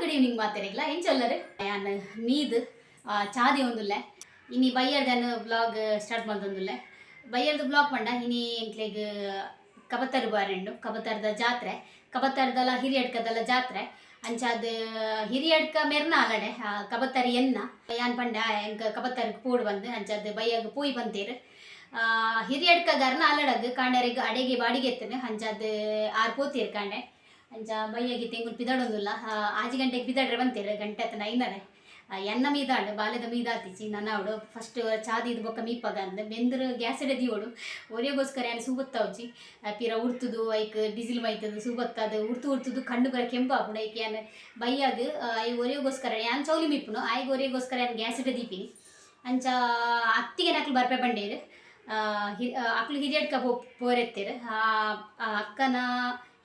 Good evening ಮಾತಾಡಿಲ್ಲ ಏನ್ ಚೊಲ್ಲರು ಯಾನ್ ಮೀದ್ ಆ, ಚಾದಿ ಒಂದುಲ್ಲೆ ಇನಿ ಬಯ್ಯರ್ದನ್ ಬ್ಲಾಗ್ ಸ್ಟಾರ್ಟ್ ಮಾಡ್ದೊಂದುಲ್ಲೆ ಬಯ್ಯರ್ದು ಬ್ಲಾಗ್ ಪಂಡ ಇನಿ ಎಂಕ್ಲೆಗ್ ಕಬತ್ತರ್ ಬಾರೆಂಡು ಕಬತ್ತರ್ದ ಜಾತ್ರೆ ಕಬತ್ತರ್ದಲ ಹಿರಿಯಡ್ಕದಲ್ಲ ಜಾತ್ರೆ ಅಂಚಾದ್ ಹಿರಿಯಡ್ಕ ಮೆರ್ನ ಅಲಡೆ ಆ, ಕಬತ್ತರಿ ಎನ್ನ ಯಾನ್ ಪಂಡ ಎಂಕ್ ಕಬತ್ತರ್ಗ್ ಪೂಡ್ ಬಂದು ಅಂಚಾದ್ ಬಯ್ಯಗ್ ಪೂಯ್ ಬಂತೀರ್ ಆ, ಹಿರಿಯಡ್ಕ ಗರ್ನ ಅಲಡಗ್ ಕಾಂಡರಿಗೆ ಅಡೆಗೆ ಬಾಡಿಗೆ ಎತ್ತನು ಅಂಚಾದ್ ಆರ್ ಪೋತೀರ್ ಕಾಂಡೆ ಅಂಚ ಬೈಯಾಗಿ ತೆಂಗುಲ್ ಪಿದಾಡೊಂದುಲ್ಲ ಆಜಿ ಗಂಟೆಗೆ ಪಿದಾಡ್ರೆ ಬಂತೀರ ಗಂಟೆ ಅತ್ತನ ಐನರೆ ಎನ್ನ ಮೀದಾಂಡು ಬಾಲ್ಯದ ಮೀದಾತಿಚಿ ನನ್ನ ಅವಡು ಫಸ್ಟ್ ಚಾದಿದ್ ಬೊಕ್ಕ ಮೀಪಗ ಅಂದ್ ಬೆಂದ್ರ ಗ್ಯಾಸ್ ಎಡೆ ದಿಯೋಡು ಒರೆಗೋಸ್ಕರ ಏನು ಸೂಬತ್ತವಜಿ ಪಿರ ಉಡ್ತುದು ಐಕ್ ಡೀಸೆಲ್ ಮೈತದು ಸೂಬತ್ತದು ಉರ್ತು ಉಡ್ತುದು ಕಣ್ಣು ಬರ ಕೆಂಪು ಆಪುಂಡು ಐಕ್ ಏನು ಬೈಯಾಗ ಐ ಒರೆಗೋಸ್ಕರ ಏನು ಚೌಲಿ ಮಿಪ್ಪುನು ಆಯ್ಗ ಒರೆಗೋಸ್ಕರ ಏನು ಗ್ಯಾಸ್ ಎಡೆ ದೀಪಿನಿ. ಅಂಚ ಅತ್ತಿಗೆ ನಕ್ಲು ಬರ್ಪೆ ಬಂಡೇರು. ಅಕ್ಳು ಹಿರಿಯಡ್ಕ ಆ, ಅಕ್ಕನ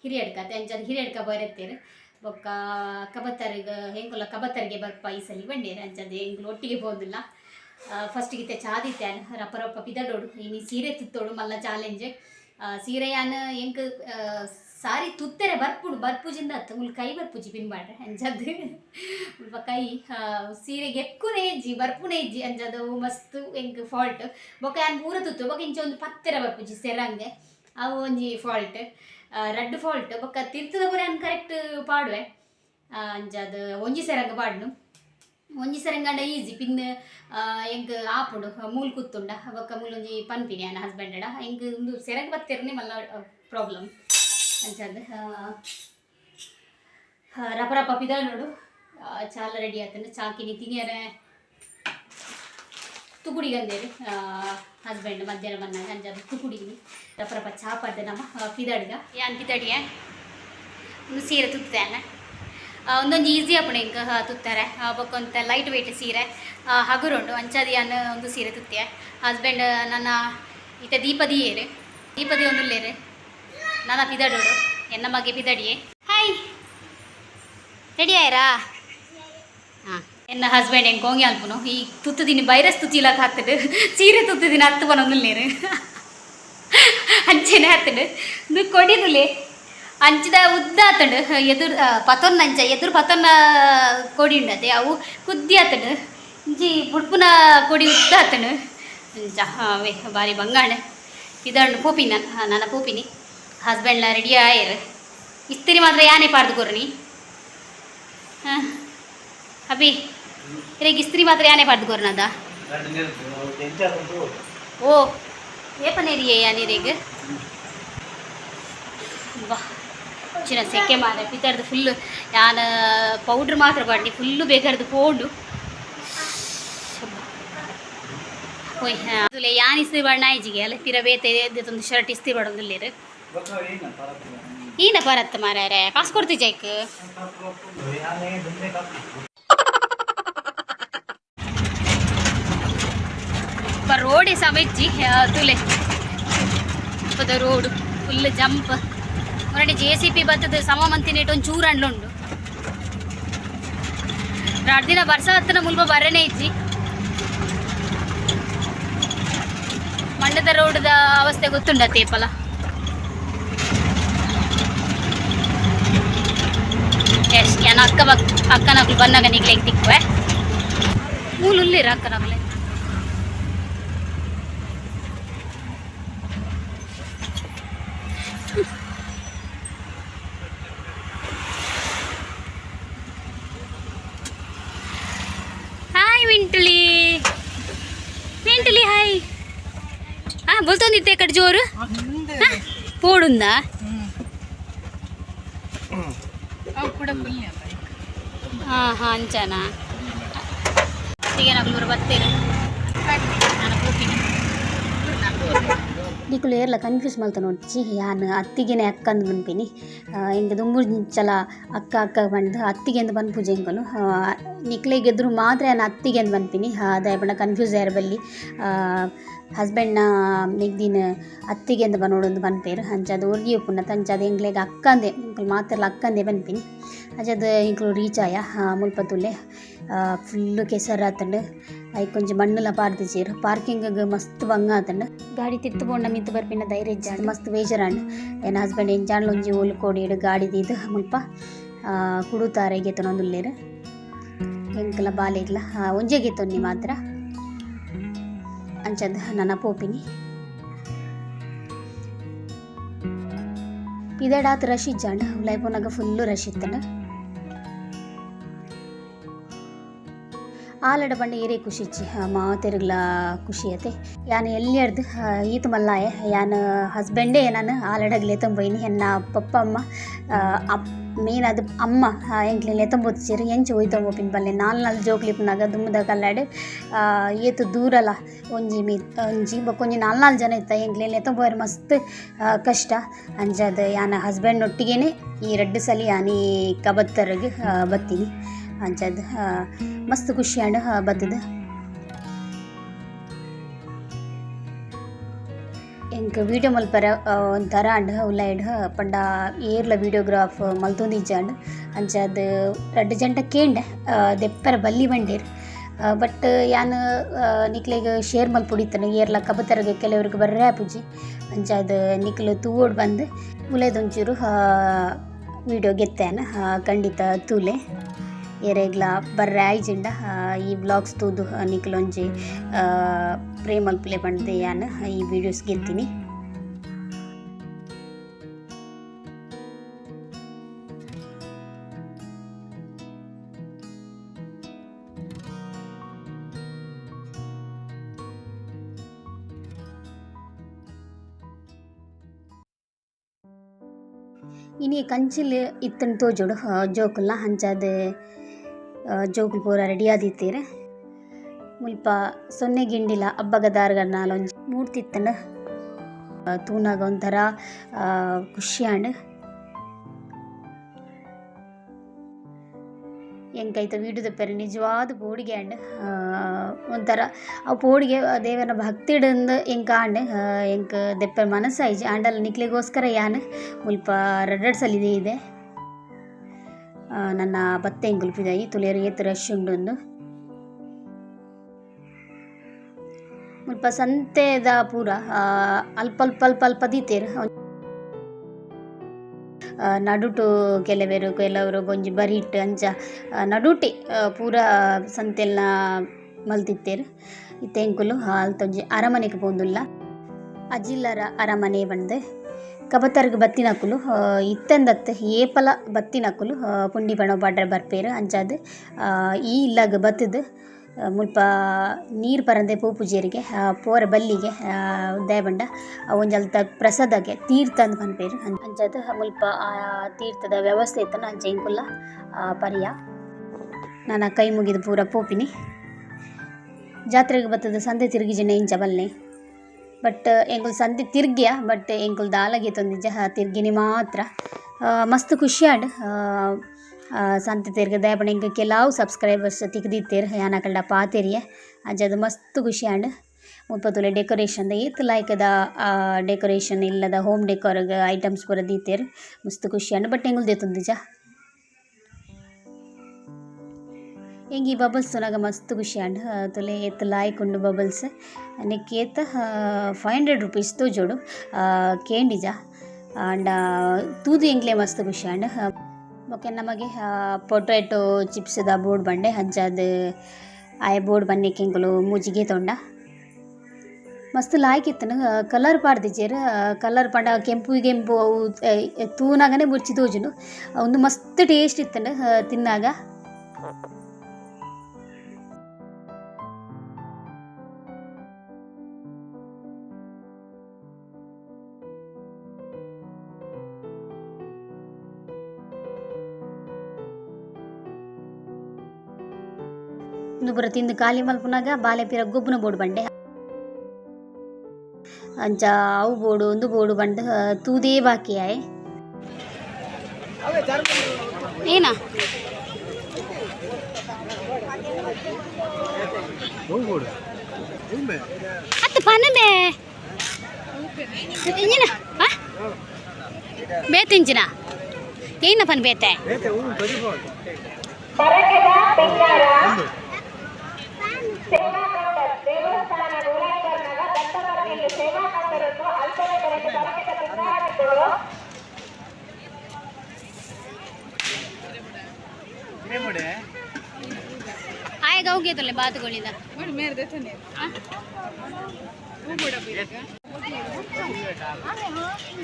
ಹಿರಿಯಡ್ಕ ಅಂಚದ ಹಿರಿಯಡ್ಕ ಬರೆತ್ತೇರು ಬೊಕ್ಕ ಕಬತ್ತರಿಗೆ ಹೆಂಗುಲ್ಲ ಕಬತ್ತರಿಗೆ ಬರ್ಪ ಈ ಸಲ ಬಂಡೇರು ಅಂಚದ ಹೆಂಗ್ಲು ಒಟ್ಟಿಗೆ ಹೋದಿಲ್ಲ ಫಸ್ಟಿಗೆ ಚಾದಿತ್ತೆ ರಪ್ಪ ರಪ್ಪ ಪಿದಡೋಡು ಇನ್ನು ಸೀರೆ ತುತ್ತೋಡು ಮಲ್ಲ ಚಾಲೆಂಜ್. ಸೀರೆ ಯಾನ್ ಎಂಕ್ ಆ, ಸಾರಿ ತುತ್ತರೆ ಬರ್ಪುಡು ಬರ್ಪುಜಿಂದ ಉಲ್ ಕೈ ಬರ್ಪುಜಿ ಪಿನ್ಬಾಡ್ರೆ ಅಂಚದ್ದು ಉಲ್ಪ ಕೈ ಸೀರೆ ಸೀರೆಗೆ ಎಕ್ಕುನೇ ಇಜ್ಜಿ ಬರ್ಪುನೇ ಇಜ್ಜಿ ಅಂಜದು ಮಸ್ತ್ ಎಂಕ್ ಫಾಲ್ಟ್ ಬೊಕ ಯಾನ್ ಪೂರ ತುತ್ತು ಬೊಕ ಇಂಚ ಒಂದು ಪತ್ತೆರ ಬರ್ಪುಜಿ ಸೆರಂಗೆ. ಅವು ಒಂಜಿ ಫಾಲ್ಟ್ ರಡ್ಡ್ ಫಾಲ್ಟ್ ಬೊಕ್ಕ ತಿರ್ತದ ಪುರ ಯಾನ್ ಕರೆಕ್ಟ್ ಪಾಡುವೆ. ಆ, ಅಂಚದು ಒಂಜಿ ಸೆರಂಗ ಪಾಡ್ನು. ಒಂಜಿ ಸೆರಂಗಂಡ ಈಜಿ ಪಿನ್ ಎಂಗ್ ಆಪುಡು ಮೂಲ್ ಕುತ್ತುಂಡ ಬೊಕ್ಕ ಮೂಲೊಂಜಿ ಪನ್ಪಿನಿ ಆನ ಹಸ್ಬೆಂಡಡ ಹೆಂಗ್ ಒಂದು ಸೆರಂಗ ಬತ್ತಿರ್ನೆ ಮಲ್ಲ ಪ್ರಾಬ್ಲಮ್ ಅಂಚಂದು ರಪ ರಪ ಪಿದಾಳ್ ನೋಡು. ಚಾಲ ರೆಡಿ ಆತಂಡ. ಚಾಕಿನಿ ತಿನಿಯರೆ ತುಕುಡಿಗಂದೇರು ಹಸ್ಬೆಂಡ್ ಮಧ್ಯಾಹ್ನ ಬಂದಾಗ ಅಂಜದು ತುಗುಡಿಗಿನಿ ಪ್ರಪ್ರಪ ರಪ ಚಾ ಪಡ್ದೆ ನಮ್ಮ ಪಿದಡ್ಗ. ಯಾನ್ ಪಿದಡಿಯ? ಒಂದು ಸೀರೆ ತುತ್ತಾನೆ. ಒಂದೊಂದು ಈಸಿ ಅಪ್ಪಣೆ ಹಿಂಗೆ ತುತ್ತಾರೆ. ಬೊಕ್ಕೊಂತ ಲೈಟ್ ವೆಯ್ಟ್ ಸೀರೆ ಹಗುರುಂಡು ಅಂಚಾದಿ ಅನ್ನ ಒಂದು ಸೀರೆ ತುತ್ತೆ. ಹಸ್ಬೆಂಡ್ ನನ್ನ ಇಟ ದೀಪದಿ ಏರು. ದೀಪದಿ ಒಂದು ಲೇರು ನನ್ನ ಪಿದಡೋಡು, ಎನ್ನ ಮಗೆ ಪಿದಡಿಯೇ. Hi ready Aira? ಹಾಂ. ಎನ್ನ ಹಸ್ಬೆಂಡ್ ಹೆಂಗೆ ಗೋಂಗಿ ಅಲ್ಪನು ಈ ತುತ್ತದಿನಿ ವೈರಸ್ ತುತ್ತಿಲಕ್ಕೆ ಹಾಕ್ತದೆ. ಸೀರೆ ತುತ್ತದಿನ ಹತ್ತು ಬನ್ನೊಂದು ನೀರು ಅಂಚೆನೆ ಹತ್ತಂಡು. ಇದು ಕೊಡಿದುಲೆ ಅಂಚಿದ ಉದ್ದ ಆತಂಡು ಎದುರು ಪತೊನ್ನ ಅಂಚ, ಎದುರು ಪತೊನ್ನ ಕೊಡಿ ಉಂಡತೆ ಅವು ಕುದ್ದಿ ಆತಂಡು ಇಂಚಿ ಬುಡ್ಪುನ ಕೊಡಿ ಉದ್ದ ಆತಂಡು ಅಂಚ ಬಾರಿ ಬಂಗಾಣೆ. ಇದಂಡು ಪೂಪಿನ ನನ್ನ ಪೂಪಿನಿ. ಹಸ್ಬೆಂಡ್ನ ರೆಡಿ ಆಯರ್. ಇಸ್ತಿರಿ ಮಾತ್ರ ಯಾನೇ ಪಾಡ್ದು ಕೊರ್ನಿ ಹಾಂ, ಅಭಿ. ರೇಗ್ ಇಸ್ತ್ರಿ ಮಾತ್ರ ಯಾನೇ ಪಾಡ್ದು ಕೊರ್ನದ ಓ ಏಪನೇರಿಯೇ ಯಾನೇ ರೇಗ್ ಬಾ ಚಿನ್ನ ಸೆಕೆ ಮಾರ ಪಿತರ್ದು ಫುಲ್ಲು ಯಾನ ಪೌಡ್ರ್ ಮಾತ್ರ ಬಡ್ಡಿ ಫುಲ್ಲು ಬೇಕಾರ್ದು ಪೋಂಡು ಹೋಯ್ ಅದುಲೆ ಯಾನ್ ಇಸ್ತ್ರಿ ಬಣ್ಣ ಆಯ್ಜಿಗೆ ಅಲ್ಲ ಪಿರ ಬೇತೆ ಒಂದು ಶರ್ಟ್ ಇಸ್ತ್ರಿ ಬಡೊಂದುಲ್ಲೇರು ಈನ ಬರತ್ತ ಮಾರಾರೆ ಕಾಸು ಕೊಡ್ತಿ ಜೈಕ್ ರೋಡ್ ಸಮೆಜ್ಜಿ ತುಲೆ. ಪದ ರೋಡ್. ಫುಲ್ ಜಂಪ್ ಹೊರಡೆ ಜೆ ಸಿ ಪಿ ಬತ್ತದ ಸಮ ಮಂತಿನೇಟ್ ಒಂದು ಚೂರು ಅಂಡ್ಲುಂಡು ಎರಡು ದಿನ ಬರ್ಸ ಹತ್ತಿನ ಮುಲ್ಪ ಬರನೇ ಇಜ್ಜಿ ಮಂಡ್ಯದ ರೋಡ್ದ ಅವಸ್ಥೆ ಗೊತ್ತುಂಡ ತೇಪಲ ಎಸ್ ಅಕ್ಕ ಬಕ್ ಅಕ್ಕನಕ್ಲು ಬಂದಾಗ ತಿಕ್ಕುವೆ ಮೂಲು ಅಕ್ಕನಕ್ಲೆ ಹಾಯ್ ವಿಂಟುಲಿ వింటలి హాయ్ బోల్తోంది ఇస్తే ఇక్కడ జోరు పోడుందా ఆహా అంచానా ಈಗ ನಗ್ಲೂರು ಬರ್ತೀರಿ ನಾನು ನಿಕುಲು ಏರ್ಲ ಕನ್ಫ್ಯೂಸ್ ಮಲ್ತ ನೋಡ್ಚಿ ಯಾನ್ ಅತ್ತಿಗೆನೆ ಅಕ್ಕಂದು ಬನ್ಪಿನಿ ಹಿಂಗೆ ದುಂಬು ಚಲ ಅಕ್ಕ ಅಕ್ಕ ಬಂದು ಅತ್ತಿಗೆ ಪೂಜೆ ಹೆಂಗನು ನಿಕ್ಲೆಗೆದ್ರು ಮಾತ್ರ ನಾನು ಅತ್ತಿಗೆ ಅಂತ ಬನ್ಪಿನಿ ಅದೇ ಬಣ್ಣ ಕನ್ಫ್ಯೂಸ್ ಯಾರ ಬಲ್ಲಿ ಹಸ್ಬೆಂಡ್ನ ನೆಗ್ದಿನ ಅತ್ತಿಗೆ ಅಂತ ಬನ್ನೋಡೊಂದು ಬನ್ಪೇರು ಅಂಚಾದ್ ಒರ್ಗಿ ಉಪ್ಪುನ ತಂಚದ ಎಂಗ್ಲೆಗೆ ಅಕ್ಕಂದೆ ಮಾತ್ರ ಅಕ್ಕಂದೆ ಬನ್ಪಿನಿ ಅಂಚಾದ್ ರೀಚ್ ಆಯ ಮುಲ್ಪ ತುಲ್ಲೆ ಫುಲ್ಲು ಕೆಸರ್ ಆತಂಡು, ಐ ಕೊಂಚ ಮಣ್ಣುಲ ಪಾರ್ದಿಚೇರು ಪಾರ್ಕಿಂಗ್ ಮಸ್ತ್ ಬಂಗ ಆತಂಡು. ಗಾಡಿ ತಿತ್ತು ಬೋಂಡ ಮಿತ್ತು ಬರ್ಪಿನ ಧೈರ್ಯ ಇಜ್ಜಾಂಡು ಮಸ್ತ್ ಬೇಜಾರಂಡು ಏನು ಹಸ್ಬೆಂಡ್ ಎಂಚಾಂಡ್ಲ ಒಂಜಿ ಓಲು ಕೋಡಿಡು ಗಾಡಿ ದೀದು, ಮುಲ್ಪ ಕುಡುತಾರೆ ಗೆತನೊಂದುಲ್ಲೇರು ಎಂಕಲ ಬಾಲೆಗ್ಲ ಒಂಜೆ ಗೆತ್ತೊನ್ನಿ ಮಾತ್ರ. ಅಂಚದ ನನಪೋಪಿನಿ ಇಜ್ಜಾಂಡ ಉಲೈಪುನಾಗ ಫುಲ್ಲು ರಶ್ ಇತ್ತಂಡ ಆಲಡ ಬಂಡ ಏರೇ ಖುಷಿ ಇಚ್ಚಿ ಮಾತೆರ್ಗ್ಲ ಖುಷಿ ಐತೆ. ಯಾನ್ ಎಲ್ಲಿ ಹಿಡ್ದು ಈತ ಮಲ್ಲಾಯ, ಯಾನ ಹಸ್ಬೆಂಡೇ ನಾನು ಆಲಡಗ್ಲೆ ತಂಬೈನಿ ಹೆನ್ನ ಪಪ್ಪ, ಅಮ್ಮ ಅಪ್ ಮೇನ್ ಅದು ಅಮ್ಮ ಎಂಕ್ಲೆಲೆ ತಂಬೋತಿರು ಎಂಚ ಹೋಯ್ತಂಬೋ ಪಿನ್ ಬಲ್ಲೆ. ನಾಲ್ ನಾಲ್ ಜೋಕ್ಲಿಪ್ನಾಗ ದುಮ್ಮದ ಕಲ್ಲಾಡು ಏತು ದೂರಲ ಒಂಜಿ ಮೀ, ಒಂಜಿ ಬೊಕೊಂಜಿ ನಾಲ್ ನಾಲ್ ಜನ ಇತ್ತ ಎಂಕ್ಲೆಲೆ ತಂಬೋಯ್ರು ಮಸ್ತ್ ಕಷ್ಟ. ಅಂಜದ ಯಾನ ಹಸ್ಬೆಂಡ್ ಒಟ್ಟಿಗೆನೆ ಈ ರಡ್ಡು ಸಲ ಯಾನಿ ಕಬತ್ತರ್ಗೆ ಬತ್ತೀನಿ. ಅಂಚದ ಮಸ್ತ್ ಖುಷಿ ಅಂಡ್ ಬತ್ತದ. ಎಂಕ್ వీడియో ಮಲ್ಪರ ಒಂಥರ ಅಂಡ್ ಉಲ್ಲಾಯ್ಡ್ ಪಂಡ ಏರ್ಲ ವೀಡಿಯೋಗ್ರಾಫ್ ಮಲ್ತೊಂದಿಜ್ಜಾಂಡ್ ಅಂಚಾದ್ ರಡ್ಡ್ ಜಂಟ ಕೇಂಡ ದೆಪ್ಪರ ಬಲ್ಲಿ ಬಂಡೇರ್. ಬಟ್ ಯಾನ್ ನಿಕ್ಲೆಗ್ ಶೇರ್ ಮಲ್ಪುಡಿತನ ಏರ್ಲ ಕಬತರಗೆ ಕೆಲವ್ರಿಗೆ ಬರ್ರೆ ಆಪುಜಿ ಅಂಚಾದ್ ನಿಕ್ಲು ತೂವೋಡ್ ಬಂದು ಉಲೇದೊಂಚೂರು ವಿಡಿಯೋ ಗೆತ್ತೇನ ಖಂಡಿತ ತೂಲೆ. ಎರೆಗ್ಲ ಬರ್ರೆ ಆಯ್ಜಿಂಡ ಈ ಬ್ಲಾಗ್ಸ್ ತೂದು ನಿಕ್ಲೊಂಜಿ ಪ್ರೇಮಲ್ ಪ್ಲೇ ಪಂಡ್ದೆ ಯಾನ್ ಈ ವಿಡಿಯೋಸ್ ಗೆತ್ತೀನಿ. ಇನಿ ಕಂಚಿಲ್ ಇತ್ತನ್ ತೋಜೋಡು ಜೋಕುಲ್ನ ಹಂಚಾದ್ ಜೋಕುಲ್ ಪೂರ ರೆಡಿ ಆದಿತ್ತೀರ ಮುಲ್ಪ ಸೊನ್ನೆ ಗಿಂಡಿಲ ಹಬ್ಬಗ ದಾರ್ಗರ್ನಾಲ ಒಂಜಿ ಮೂಡ್ತಿತ್ತಂಡ ತೂನಾಗ ಒಂಥರ ಖುಷಿ ಆಂಡ್ ಎಂಕೈತ ವೀಡಿಯೋದ ಪೆರ. ನಿಜವಾದ ಪೋಡಿಗೆ ಆಂಡ್ ಒಂಥರ ಆ ಪೋಡಿಗೆ ದೇವನ ಭಕ್ತಿಡಂದು ಎಂಕ ಆಂಡ್ ಎಂಕ ದೆಪ್ಪರ ಮನಸ್ಸಾಯ್ಜಿ ಆಂಡಲ್ಲ ನಿಕ್ಲಿಗೋಸ್ಕರ ಯಾನ್ ಮುಲ್ಪ ರಡ್ರಡ್ ಸಲಿದೆ ಇದೆ ನನ್ನ ಬತ್ತೆ ಎಂಗುಲ್ಪಿದಾಯಿ ತುಳಿಯರು ಏತ್ ರಶ್ ಉಂಡೊಂದು. ಮುಲ್ಪ ಸಂತೆದ ಪೂರ ಅಲ್ಪ ಅಲ್ಪ ಅಲ್ಪ ಅಲ್ಪ ದೀತೇರು ನಡುಟು ಕೆಲವೆರ್, ಕೆಲವರು ಒಂಜಿ ಬರಿಟ್ ಅಂಚ ನಡುಟಿ ಪೂರ ಸಂತೆಲ್ನ ಮಲ್ತಿತ್ತೇರು. ಇತ್ತೆ ಎಂಕುಲು ತೊಂಜಿ ಅರಮನೆಗೆ ಪೋಂದುಲ್ಲ. ಅಜಿಲ್ಲರ ಅರಮನೆ ಬಂದೆ. ಕಬತರ್ಗ್ ಬತ್ತಿನಕುಲು ಇತ್ತಂದತ್ತ್ ಏಪಲ ಬತ್ತಿನಕುಲು ಪುಂಡಿ ಬಣ ಬಾಡ್ರೆ ಬರ್ಪೇರು ಅಂಚಾದ್. ಈ ಇಲ್ಲಾಗ ಬತ್ತದ. ಮುಲ್ಪ ನೀರು ಪರಂದೆ ಪೋಪುಜೆರ್ಗೆ ಪೋರ ಬಲ್ಲಿಗೆ ಆ, ಒಂಜಲ್ ತ ಪ್ರಸಾದಗೆ ತೀರ್ಥ ಅಂದ್ ಪನ್ಪೆರ್ ಅಂಚಾದ್ ಮುಲ್ಪ ತೀರ್ಥದ ವ್ಯವಸ್ಥೆ ಇತ್ತನ ಅಂಚ ಇಂಕುಲ್ಲ ಆ, ಪರಿಯ. ನಾನು ಕೈ ಮುಗಿದು ಪೂರ ಪೋಪಿನಿ. ಜಾತ್ರೆಗೆ ಬತ್ತದ ಸಂತೆ ತಿರುಗಿ ಜನ ಇಂಚ ಬಲ್ಲೆ ಬಟ್ ಎಂಕುಲ್ ಸಂತೆ ತಿರ್ಗಿಯ ಬಟ್ ಎಂಕುಲ್ ದಾಲಗೆ ತಂದಿಜ್ಜ ತಿರ್ಗಿನಿ ಮಾತ್ರ. ಮಸ್ತ್ ಆಡ್ ಸಂತೆ ತಿರ್ಗ ದಯಪಣ ಎಂಕ ಕೆಲವು ಸಬ್ಸ್ಕ್ರೈಬರ್ಸ್ ತಿಕ್ದಿತ್ತೇರು ಯಾನ ಕಳ್ಳ ಪಾತೆರಿಯ ಅಂಜದ ಮಸ್ತ್ ಖುಷಿ ಆಂಡ್ ಮುಪ್ಪತ್ತುಲೆ ಡೆಕೋರೇಷನ್ ಏತ್ ಲಾಯ್ಕದ ಡೆಕೋರೇಷನ್ ಇಲ್ಲದ ಹೋಮ್ ಡೆಕೋರ್ ಐಟಮ್ಸ್ ಪೂರ ದೀತೇರು. ಮಸ್ತ್ ಖುಷಿ ಆಂಡ್ ಬಟ್ ಎಂಗುಲ್ ಜಾ. ಹೆಂಗೆ ಈ ಬಬಲ್ಸ್ ನನಗೆ ಮಸ್ತ್ ಖುಷಿ ಆಂಡ್ ತೊಲೆ ಏತ್ ಲಾಯ್ಕ್ ಉಂಡು ಬಬಲ್ಸ್ ನೆಕ್ ಏತ ಫೈವ್ ಹಂಡ್ರೆಡ್ ರುಪೀಸ್ ತೋಜೋಡು ಕೇಂಡಿಜ ಆಂಡ್ ತೂದು ಹೆಂಗ್ಲೇ ಮಸ್ತ್ ಖುಷಿ ಅಂಡ್ ಬೊಕ್ಕೆ ನಮಗೆ ಪೊಟೊಟೊ ದ ಬೋರ್ಡ್ ಬಂಡೆ, ಹಂಚಾದ, ಆಯ ಬೋರ್ಡ್, ಬನ್ನಿ ಕೆಂಕುಲು, ಮೂಜಿಗೆ ತೊಂಡ. ಮಸ್ತ್ ಲಾಯ್ಕಿತ್ತನ ಕಲರ್ ಪಾಡ್ದಿಜೇರ್ ಕಲರ್ ಪಂಡ, ಕೆಂಪು ಕೆಂಪು, ಅವು ತೂನಾಗನೇ ಮುರ್ಚಿ ತೋಜುನು ಒಂದು ಮಸ್ತ್ ಟೇಸ್ಟ್ ಇತ್ತಂಡ ತಿನ್ನಾಗ ನುಬುರ ತಿಂದು ಖಾಲಿ ಮಲ್ಪುನಾಗ ಬಾಲೆ ಪಿರ ಗೊಬ್ಬನ ಬೋಡು ಬಂಡೆ. ಅಂಚ ಅವು ಬೋಡು ಒಂದು ಬೋಡು ಬಂದು ತೂದೇ ಬಾಕಿ ಆಯ್. ಏನ? ಹತ್ತು ಪನಮೆ? ಇಂಜಿನ? ಬೇತಿಂಚಿನ ಏನ ಪನ್ ಬೇತೆ? ಬರಕೆದ ಬೆಂಗಾರ. ಸೇವಾ ಕೌಂಟರ್ ದೇವಸ್ಥಾನ ನೂರೈವರ್ನಾಗ ದತ್ತವರದಲ್ಲಿ ಸೇವಾ ಕೌಂಟರ್ ಇದ್ದು ಬಾತುಗಳಿಂದ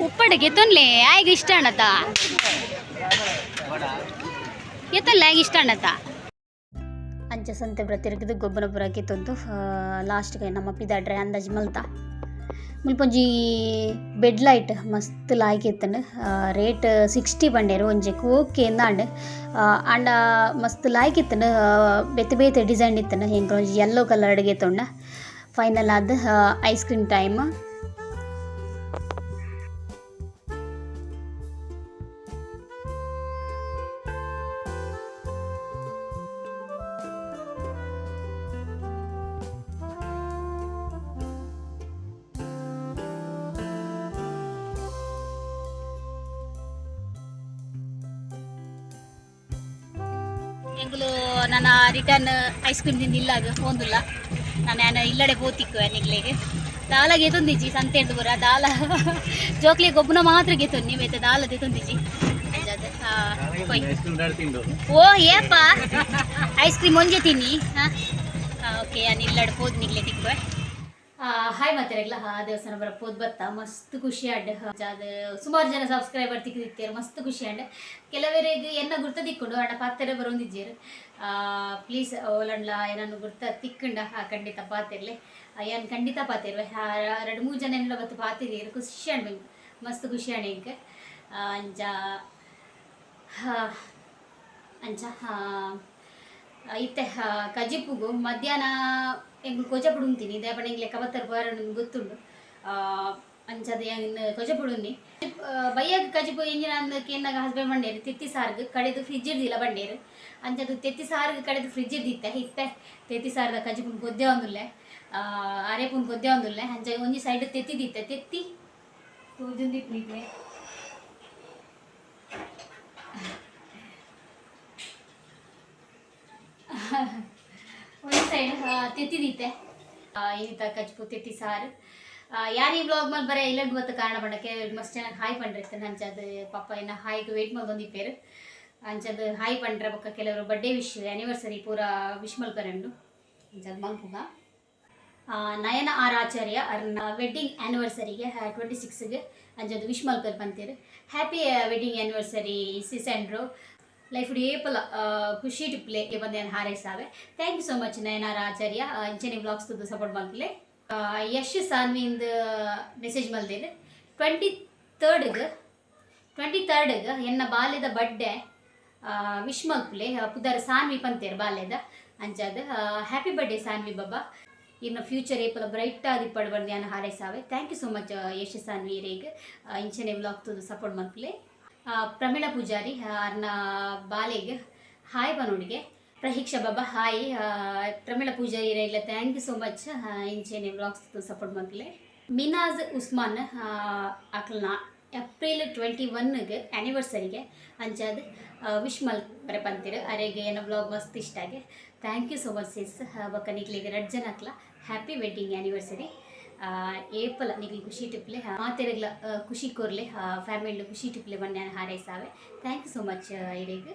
ಉಪ್ಪಡ ಇಷ್ಟ ಅಣ್ಣತ್ತ ಎತ್ತಲ್ಲ ಆಗ ಇಷ್ಟ ಅಣ್ಣತ್ತ ಸಂತೆ ಪ್ರತಿರಗಿದು ಗೊಬ್ಬರ ಲಾಸ್ಟ್ ಲಾಸ್ಟ್ಗೆ ನಮ್ಮ ಪಿದಾಡ್ರೆ ಅಂದಾಜ್ ಮಲ್ತ. ಮುಲ್ಪೊಂಜಿ ಬೆಡ್ ಲೈಟ್ ಮಸ್ತ್ ಲಾಯ್ಕ್ ಇತ್ತಂಡು ರೇಟ್ ಸಿಕ್ಸ್ಟಿ ಬಂಡೇರು ಒಂಜಿ ಓಕೆ ಎಂದಾಂಡ್ ಆಂಡ ಮಸ್ತ್ ಲಾಯ್ಕ್ ಬೇತೆ ಬೇತೆ ಡಿಸೈನ್ ಇತ್ತಂಡ್ ಹೆಂಗೆ ಒಂಜಿ ಕಲರ್ ಅಡುಗೆ ತೊಂಡ ಫೈನಲ್ ಆದ ಐಸ್ ಕ್ರೀಮ್ ಟೈಮ್ ಎಂಗುಲು ನನ್ನ ರಿಟರ್ನ್ ಐಸ್ ಕ್ರೀಮ್ ತಿಂದು ಇಲ್ಲಾಗ ಹೋಂದುಲ್ಲ ನಾನು ಇಲ್ಲಡೆ ಗೋತಿಕ್ಕು ನಿಗ್ಲೆಗೆ ದಾಲ ಗೆತೊಂದಿಜಿ ಸಂತೆ ಹಿಡ್ದು ಬರ ದಾಲ. ಜೋಕ್ಲಿ ಗೊಬ್ಬನ ಮಾತ್ರ ಗೆತೊಂದು ನೀವೈತೆ ದಾಲ ತೆತೊಂದಿಜಿ ಓ ಏಪ ಐಸ್ ಕ್ರೀಮ್ ಒಂಜೆ ತಿನ್ನಿ ಓಕೆ ನಾನು ಇಲ್ಲಡೆ ಪೋದ್ ನಿಗ್ಲೆ ತಿಕ್ಕುವೆ ಹಾಯ್ ಮಾತಿರಗ್ಲ ಹಾ ದೇವಸ್ಥಾನ ಬರ ಪೋದ್ ಬತ್ತ? ಮಸ್ತ್ ಖುಷಿ ಅಡ್ಡ ಅದು ಸುಮಾರು ಜನ ಸಬ್ಸ್ಕ್ರೈಬರ್ ತಿಕ್ಕಿರ್ತೀರು ಮಸ್ತ್ ಖುಷಿ ಆಡ್. ಕೆಲವರಿಗೆ ಎನ್ನ ಗುರ್ತ ತಿಕ್ಕೊಂಡು, ಅಣ್ಣ ಪಾತ್ರೆ ಬರೋಂದಿದ್ದೀರು. ಪ್ಲೀಸ್ ಓಲಂಡ್ಲ ಏನನ್ನು ಗುರ್ತ ತಿಕ್ಕಂಡ. ಹಾ ಖಂಡಿತ ಪಾತಿರ್ಲಿ ಏನು ಖಂಡಿತ ಪಾತಿರ್ವೆ ಎರಡು, ಮೂರು ಜನ ಎಲ್ಲ ಬತ್ತು ಪಾತಿದ್ದೀರು ಖುಷಿ ಅಣ್ಣ ಮಸ್ತ್ ಖುಷಿ ಅಣ್ಣ ಅಂಚ ಹಾ ಅಂಚ ಹಾ. ಇತ್ತೆ ಕಜಿಪ್ಪುಗು ಮಧ್ಯಾಹ್ನ ಹೆಂಗು ಕೊಜ ಬಿಡುಂತೀನಿ ಇದೆ ದೇಪಣ ಎಂಗ್ಲೆ ಕಬತ್ತರ್ ಬಾರ ಗೊತ್ತುಂಡು. ಅಂಚದ ಕೊಜ ಬಿಡುನಿ ಬೈಯಾಗ ಕಜಿಪು ಎಂಜಿನ ಅಂದಕ್ಕೆ ಎನ್ನಾಗ ಹಸ್ಬೆಂಡ್ ಬಂಡೇರು, ತೆತ್ತಿ ಸಾರ್ಗ್ ಕಡೆದು ಫ್ರಿಜ್ ಇರ್ದಿಲ್ಲ ಬಂಡೇರು. ಅಂಚದು ತೆತ್ತಿ ಸಾರ್ಗ್ ಕಡೆದು ಫ್ರಿಜ್ ಇರ್ದಿತ್ತೆ, ಇತ್ತೆ. ತೆತ್ತಿ ಸಾರ್ದ ಕಜಿಪುನ್ ಗೊದ್ದೆ ಒಂದುಲ್ಲೆ ಅರೆಪುನ್ ಗೊದ್ದೆ ಒಂದುಲ್ಲೆ ಅಂಚ ಒಂಜಿ ಸೈಡ್ ತೆತ್ತಿದಿತ್ತೆ, ತೆತ್ತಿ. ತೂಜುಂದಿಟ್ನಿಗೆ ಒಂದು ಸೈಡ್ ತೆತ್ತಿದಿತ್ತೆ ಇನ್ನಿತ ಕಚ್ಪು ತೆತ್ತಿ ಸಾರು. ಯಾರು ಈ ಬ್ಲಾಗ್ ಮೇಲೆ ಬರೀ ಇಲ್ಲ ಗೊತ್ತು ಕಾರಣ ಬಣ್ಣಕ್ಕೆ ಮಸ್ತ್ ಚೆನ್ನಾಗಿ ಹಾಯ್ ಪಂಡ್ರಿರ್ತಾನೆ ಅಂಚದು ಪಾಪ ಇನ್ನು ಹಾಯ್ಗೆ ವೇಟ್ ಪೇರು ಅಂಚದು ಹಾಯ್ ಪಂಡ್ರ ಪಕ್ಕ ಕೆಲವರು ಬರ್ಡೇ ವಿಶ್ ಆ್ಯನಿವರ್ಸರಿ ಪೂರ ವಿಶ್ ಮಲ್ಪರಂಡು ಅಂಚದು ಮಲ್ಪುಗ ನಯನ ಆರ್ ಆಚಾರ್ಯ ಅವ್ರನ್ನ ವೆಡ್ಡಿಂಗ್ ಆ್ಯನಿವರ್ಸರಿಗೆ ಟ್ವೆಂಟಿ ಸಿಕ್ಸ್ಗೆ ಅಂಜದು ವಿಶ್ ಮಲ್ಪರ್ ಬಂತೀರಿ happy wedding anniversary sis life ಏಪಲ ಖುಷಿ ಟಿಪ್ಲೆ ಬಂದು ಏನು ಹಾರೈಸಾವೆ. ಥ್ಯಾಂಕ್ ಯು ಸೋ ಮಚ್ ನಯನಾರ ಆಚಾರ್ಯ ಇಂಚನಿ ಬ್ಲಾಗ್ಸ್ ತುದು ಸಪೋರ್ಟ್ ಮಲ್ಪಲೆ ಯಶ್ ಸಾನ್ವಿಂದ ಮೆಸೇಜ್ ಬಂದಿದೆ. ಟ್ವೆಂಟಿ ತರ್ಡ್ಗೆ ಟ್ವೆಂಟಿ ತರ್ಡ್ಗೆ ಎನ್ನ ಬಾಲ್ಯದ ಬರ್ಡೇ ವಿಶ್ ಮಗ್ಲೆ ಪುದರ್ ಸಾನ್ವಿ ಪಂತೇರ್ ಬಾಲ್ಯದ ಅಂಚಾದ ಹ್ಯಾಪಿ ಬರ್ಡೇ ಸಾನ್ವಿ ಬಾಬಾ ಇನ್ನ ಫ್ಯೂಚರ್ ಏಪಲ ಬ್ರೈಟ್ ಆದಿ ಪಡ್ಬಾರ್ದು ಹಾರೈಸಾವೆ. Thank you so much Yash Sanvi ರೇಗ್. ಇಂಚನೆ ಬ್ಲಾಗ್ ತುದು ಸಪೋರ್ಟ್ ಮಲ್ಪಲೆ ಪ್ರಮೀಳಾ ಪೂಜಾರಿ ಬಾಲೆಗೆ. ಹಾಯ್ ಬನೋಡಿಗೆ ಪ್ರಹೀಕ್ಷಾ ಬಾಬಾ ಹಾಯ್ ಪ್ರಮೀಳ ಪೂಜಾರಿ ಇಲ್ಲ ಥ್ಯಾಂಕ್ ಯು ಸೋ ಮಚ್ ಇಂಚೆನೆ ಬ್ಲಾಗ್ಸ್ ಸಪೋರ್ಟ್ ಮಲ್ಪಲೆ ಮಿನಾಜ್ ಉಸ್ಮಾನ್ ಅಕ್ಲನ ಏಪ್ರಿಲ್ ಟ್ವೆಂಟಿ ಒನ್ಗೆ ಆ್ಯನಿವರ್ಸರಿಗೆ ಅಂಚಾದ ವಿಶ್ ಮಲ್ ಬರ ಪಂತಿರು ಅರೆಗೆ ಏನೋ ಬ್ಲಾಗ್ ಮಸ್ತ್ ಇಷ್ಟ ಆಗಿ. Thank you so much sis ಬಕ್ಕ ನಿಕ್ಲಿಗೆ ಎರಡು ಜನ ಹ್ಯಾಪಿ ವೆಡ್ಡಿಂಗ್ ಆ್ಯನಿವರ್ಸರಿ ಏಪಲ ನಿಗಲ್ ಖುಷಿ ಟಿಪ್ಲೆ ಮಾತೆರಗ್ಲ ಖುಷಿ ಕೊರ್ಲೆ ಫ್ಯಾಮಿಲಿ ಖುಷಿ ಟಿಪ್ಲೆ ಬಣ್ಣ ಹಾರೈಸಾವೆ. ಥ್ಯಾಂಕ್ ಯು ಸೋ ಮಚ್ ಇಡೀಗ.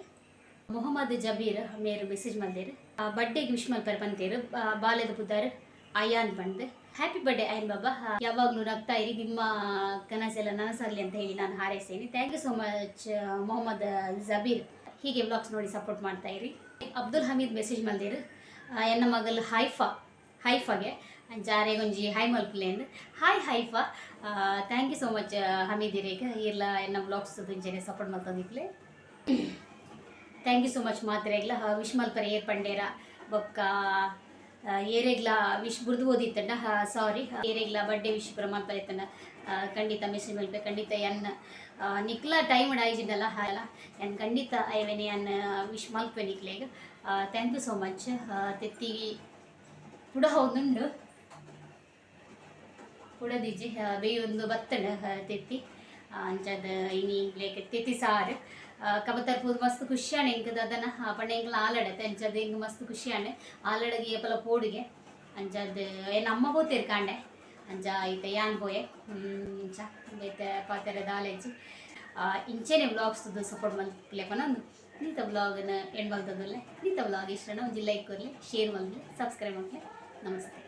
ಮೊಹಮ್ಮದ್ ಜಬೀರ್ ಮೇರು ಮೆಸೇಜ್ ಮಲ್ದೇರು ಬರ್ಡೇಗೆ ವಿಶ್ ಮಲ್ಪರ್ ಬಂತೇರು. ಬಾಲ್ಯದ ಪುದಾರ್ ಅಯಾನ್ ಬಂದ್. ಹ್ಯಾಪಿ ಬರ್ಡೇ ಅಯ್ಯನ್ ಬಾಬಾ. ಯಾವಾಗಲೂ ನಗ್ತಾ ಇರಿ, ನಿಮ್ಮ ಕನಸೆಲ್ಲ ನನಸಾಗಲಿ ಅಂತ ಹೇಳಿ ನಾನು ಹಾರೈಸ್ತೇನೆ thank you so much Mohammed Jabeer. ಹೀಗೆ ವ್ಲಾಗ್ಸ್ ನೋಡಿ ಸಪೋರ್ಟ್ ಮಾಡ್ತಾ ಇರಿ. ಅಬ್ದುಲ್ ಹಮೀದ್ ಮೆಸೇಜ್ ಮಂದಿರ್ ಎನ್ನ ಮಗಲ್ ಹೈಫಾ, ಹೈಫಾಗೆ. ಜಾರೆಗೊಂಜಿ ಹಾಯ್ ಮಲ್ಪಲೆ ಅಂದ್. Hi Haifa. Thank you so much Hamidi Rekha ಎಲ್ಲ ಎನ್ನ ಬ್ಲಾಗ್ಸ್ ದುಂಜನೆ ಸಪೋರ್ಟ್ ಮಾಡ್ತಂದಿಪ್ಲೆ ಥ್ಯಾಂಕ್ ಯು ಸೋ ಮಚ್ ಮಾತ್ರೆಗ್ಲ. ವಿಶ್ ಮಲ್ಪರ ಏರ್ ಪಂಡೇರ. ಬೊಕ್ಕ ಏರೆಗ್ಲ ವಿಶ್ ಬುರ್ದು ಓದಿತ್ತಂಡ. ಸಾರಿ ಏರೆಗ್ಲ ಬರ್ಡೇ ವಿಶ್ ಪ್ರಮಾಣ ಮಲ್ಪರ ಖಂಡಿತ ಮೆಸೇಜ್ ಮಲ್ಪೆ. ಖಂಡಿತ ಎನ್ನ ಆ, ನಿಕ್ಲ ಟೈಮ್ ಆಯ್ಜಿನಲ್ಲ ಹಾಲ ಎನ್ ಖಂಡಿತ ಐವೆನೆ ಎನ್ ವಿಶ್ ಮಲ್ಪೆ ನಿಕ್ಲೇಗ. ಥ್ಯಾಂಕ್ ಯು ಸೋ ಮಚ್ ತೆತ್ತಿಗೆ ಕೂಡ ಹೋಗುಂಡು ಪುಡದಿಜ್ಜಿ ಬೇಯೊಂದು ಬತ್ತಳ ತೆತ್ತಿ ಅಂಚದ ಇನಿ ಇಂಗ್ಲೇಕ್ ತೆತ್ತಿ ಸಾರು. ಕಬತ್ತರ್ ಪೂರ್ ಮಸ್ತ್ ಖುಷಿಯಾಣೆ ಇಂಕದ ಅದನ್ನ ಪಂಡ ಇಂಗ್ಲ ಆಲಡತೆ, ಅಂಚದ ಇಂಗ್ ಮಸ್ತ್ ಖುಷಿಯಾಣೆ ಆಲಡಗೆ ಏಪಲ ಪೋಡಿಗೆ, ಅಂಚದ ಏನ್ ಅಮ್ಮ ಪೋತೇರ್ ಕಾಂಡೆ, ಅಂಚ ಐತೆ ಯಾನ್ ಪೋಯೆ ಇಂಚ ಬೇತ ಪಾತೆರೆ ದಾಲೆಜ್ಜಿ. ಇಂಚೆನೆ ವ್ಲಾಗ್ಸ್ ಸಪೋರ್ಟ್ ಮಲ್ಪಲೇಪನ ಒಂದು, ನೀತ ಬ್ಲಾಗ್ನ ಎಂಡ್ ಮಲ್ತದಲ್ಲೇ ನೀತ ಬ್ಲಾಗ್ ಇಷ್ಟ ಒಂದು ಲೈಕ್ ಕೊರಲಿ ಶೇರ್ ಮಾಡಲಿ ಸಬ್ಸ್ಕ್ರೈಬ್ ಮಾಡಲಿ, ನಮಸ್ತೆ.